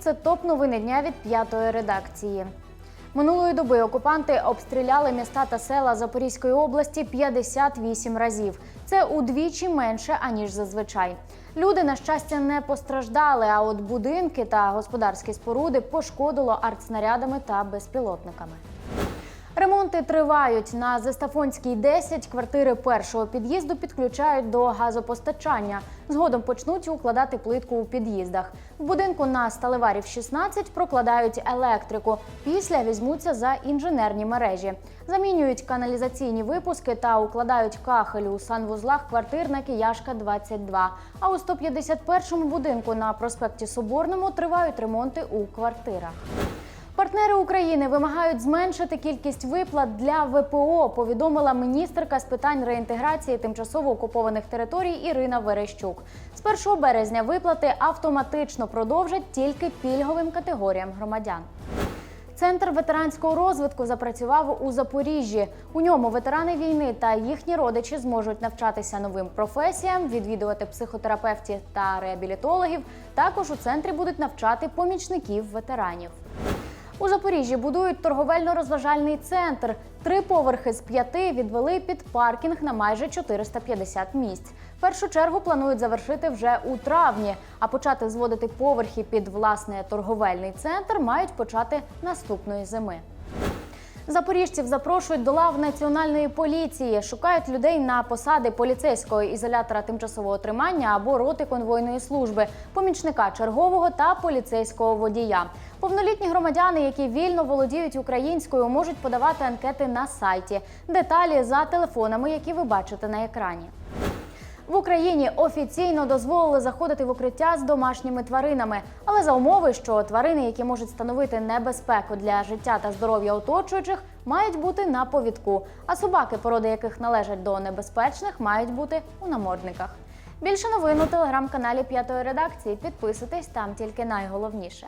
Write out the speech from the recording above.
це топ новини дня від п'ятої редакції. Минулої доби окупанти обстріляли міста та села Запорізької області 58 разів. Це удвічі менше аніж зазвичай. Люди, на щастя, не постраждали. А от будинки та господарські споруди пошкодило артснарядами та безпілотниками. Ремонти тривають на Зестафонській 10 квартири першого під'їзду підключають до газопостачання. Згодом почнуть укладати плитку у під'їздах. В будинку на Сталеварів 16 прокладають електрику. Після візьмуться за інженерні мережі. Замінюють каналізаційні випуски та укладають кахель у санвузлах квартир на Кияшка 22. А у 151-му будинку на проспекті Соборному тривають ремонти у квартирах. Партнери України вимагають зменшити кількість виплат для ВПО. Повідомила міністерка з питань реінтеграції тимчасово окупованих територій Ірина Верещук. З 1 березня виплати автоматично продовжать тільки пільговим категоріям громадян. Центр ветеранського розвитку запрацював у Запоріжжі. У ньому ветерани війни та їхні родичі зможуть навчатися новим професіям, відвідувати психотерапевтів та реабілітологів. Також у центрі будуть навчати помічників ветеранів. У Запоріжжі будують торговельно-розважальний центр. Три поверхи з п'яти відвели під паркінг на майже 450 місць. Першу чергу планують завершити вже у травні, а почати зводити поверхи під власне торговельний центр мають почати наступної зими. Запоріжців запрошують до лав національної поліції, шукають людей на посади поліцейського ізолятора тимчасового тримання або роти конвойної служби, помічника чергового та поліцейського водія. Повнолітні громадяни, які вільно володіють українською, можуть подавати анкети на сайті. Деталі за телефонами, які ви бачите на екрані. В Україні офіційно дозволили заходити в укриття з домашніми тваринами, але за умови, що тварини, які можуть становити небезпеку для життя та здоров'я оточуючих, мають бути на повідку. А собаки, породи яких належать до небезпечних, мають бути у намордниках. Більше новин у телеграм-каналі П'ятої редакції. Підписуйтесь там тільки найголовніше.